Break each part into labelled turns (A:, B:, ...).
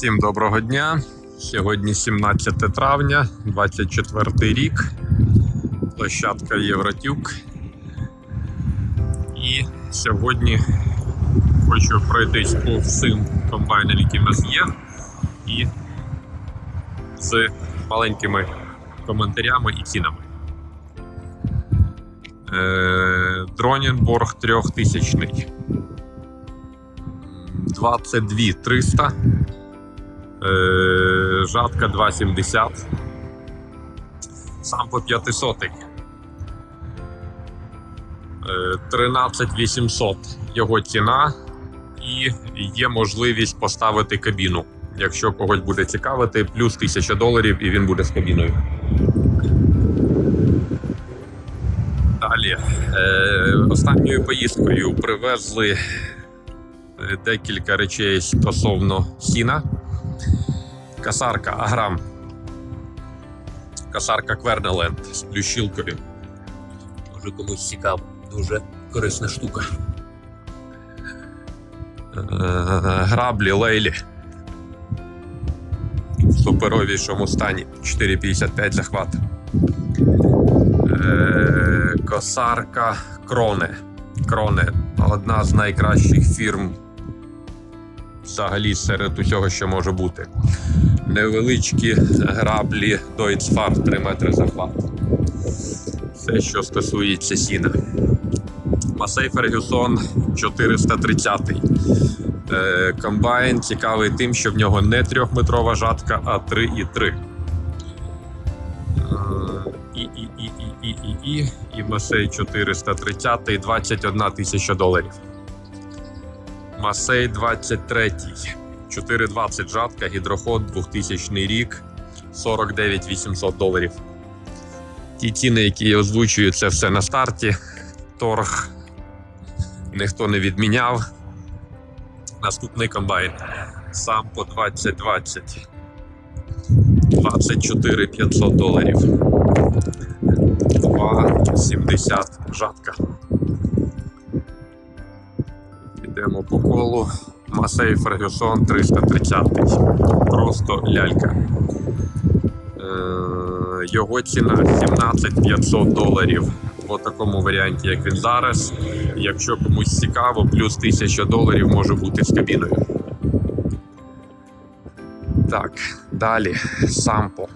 A: Всім доброго дня. Сьогодні 17 травня, 24 рік. Площадка Євротюк. І сьогодні хочу пройтись по всім комбайнам, які в нас є, і з маленькими коментарями і цінами. Е, Дронінборг 3000. 22 300. Е, жатка 2,70. Сам по 500. Е, 13 800 його ціна, і є можливість поставити кабіну. Якщо когось буде цікавити, плюс 1000 доларів і він буде з кабіною. Далі. Е, останньою поїздкою привезли е, декілька речей стосовно сіна. Касарка Аграм. Касарка Квернеленд з плющилкою. Може комусь цікаво. Дуже корисна штука. Е, Граблі Лейлі. В суперовішому стані. 4,55 захват. Е, Косарка Кроне. Кроне одна з найкращих фірм взагалі серед усього, що може бути. Невеличкі граблі Deutz 3 метри захват. Все, що стосується сіна. Масей Фергюсон 430. Е, комбайн цікавий тим, що в нього не трьохметрова жатка, а 3,3. Е, І, і, і, і, і, і, і, і Масей 430 21 тисяча доларів. Масей 23. 420 жатка, гідроход, 2000 рік, 49 800 доларів. Ті ціни, які я озвучую, це все на старті. Торг ніхто не відміняв. Наступний комбайн. Сам по 2020. 24 500 доларів. 2,70 жатка. Йдемо по колу. Масей Фергюсон 330. Просто лялька. Е, його ціна 17 500 доларів. В такому варіанті, як він зараз. Якщо комусь цікаво, плюс 1000 доларів може бути з кабіною. Так, далі. Сампо.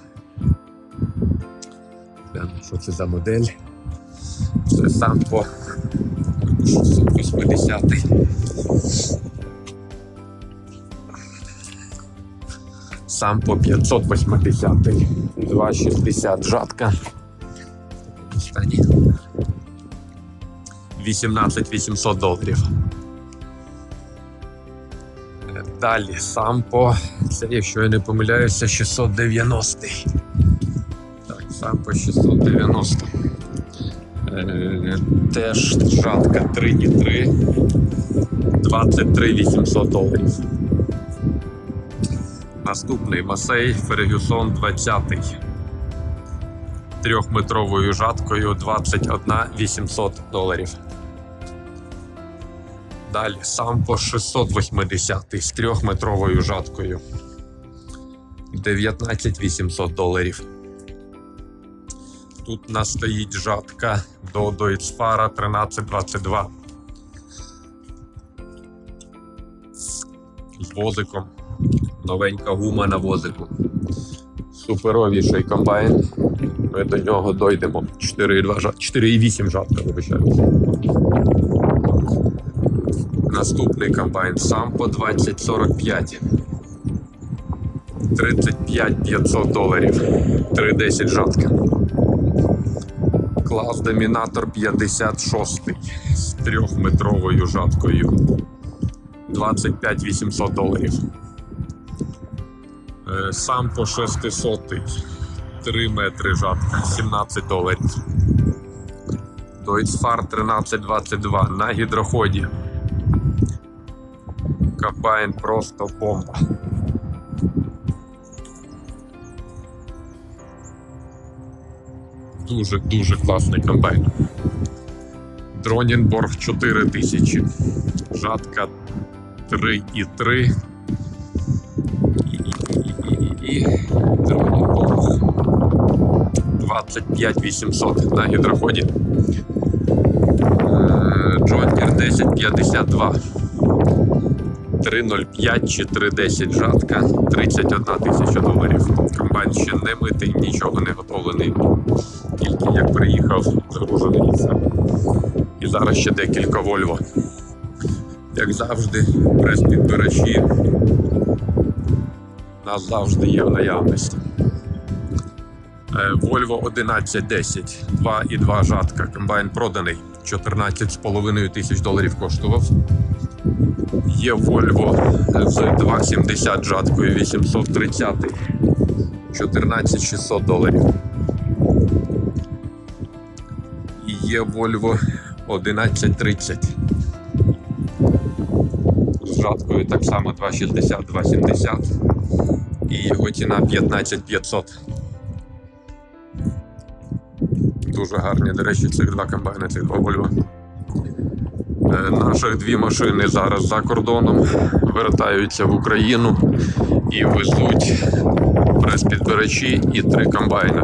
A: Що це за модель? Це Сампо 680. Сам по 580, 2,60 жатка. Стані. 18 800 доларів. Е, Далі Сампо. Це, якщо я не помиляюся, 690. Так, Сампо 690. Е, Теж жатка 3,3. 23 800 доларів. Наступний Масей Фергюсон 20. Трьохметровою жаткою 21 800 доларів. Далі Сампо 680 з трьохметровою жаткою 19 800 доларів. Тут у нас стоїть жатка до Deutz-Fara 1322 з возиком. Новенька гума на возику. Суперовіший комбайн. Ми до нього дойдемо. 4,8 жатка, вибачаюся. Наступний комбайн Сампо 2045. 35 500 доларів. 3,10 жатка. Клас Домінатор 56 з трьохметровою жаткою. 25 800 доларів. Е, Сам по 600 3 метри жатка, 17 доларів. Deutz-Far 1322 на гідроході. Комбайн просто бомба. Дуже дуже класний комбайн. Дронінборг 4000. Жатка 3,3. І, І другий поверх 25 800 на гідроході. Е, Джокер 1052. 3,05 чи 3,10 жатка, 31 тисяча доларів. Комбайн ще не митий, нічого не готовлений. Тільки як приїхав, загружений все. І зараз ще декілька Вольво. Як завжди, прес-підбирачі нас завжди є в наявності. Е, Volvo 1110, 2,2 жатка. Комбайн проданий. 14,5 тисяч доларів коштував. Є Volvo з 2,70 жаткою 830, 14600 доларів. І є Volvo 1130 з жаткою так само 2,60, 2,70 і його ціна 15500. Дуже гарні, до речі, цих два комбайни, цих два Volvo. Е, Наших дві машини зараз за кордоном вертаються в Україну і везуть прес-підбирачі і три комбайни.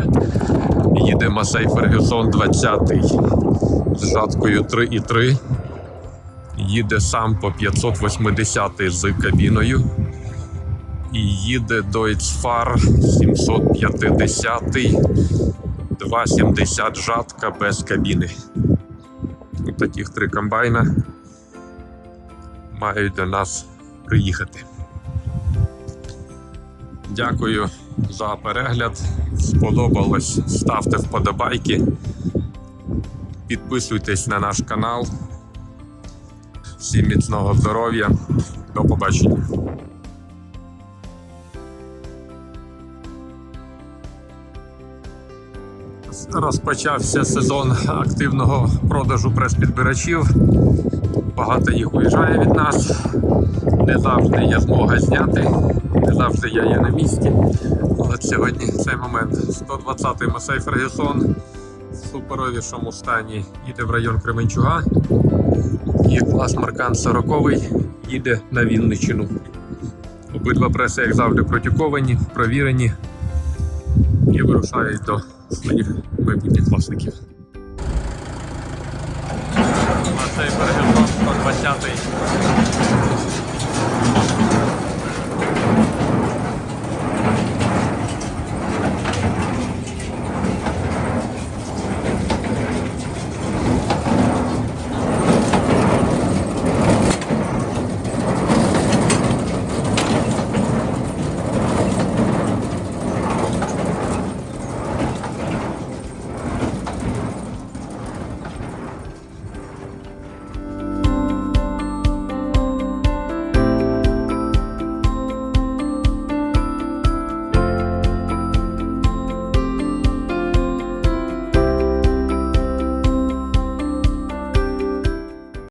A: Їде Масей Фергюсон 20 з жаткою 3,3. Їде сам по 580 з кабіною. І їде Deutz Fahr 750 2,70 жатка без кабіни. Ось таких три комбайна мають до нас приїхати. Дякую за перегляд. Сподобалось, ставте вподобайки. Підписуйтесь на наш канал. Всім міцного здоров'я. До побачення. Розпочався сезон активного продажу прес-підбирачів. Багато їх уїжджає від нас. Не завжди є змога зняти, не завжди я є на місці. От сьогодні цей момент. 120-й Масей Фергюсон в суперовішому стані їде в район Кременчуга. І клас Маркан 40 їде на Вінниччину. Обидва преси, як завжди, протюковані, провірені і вирушають до своїх майбутніх власників. Масей Фергюсон 120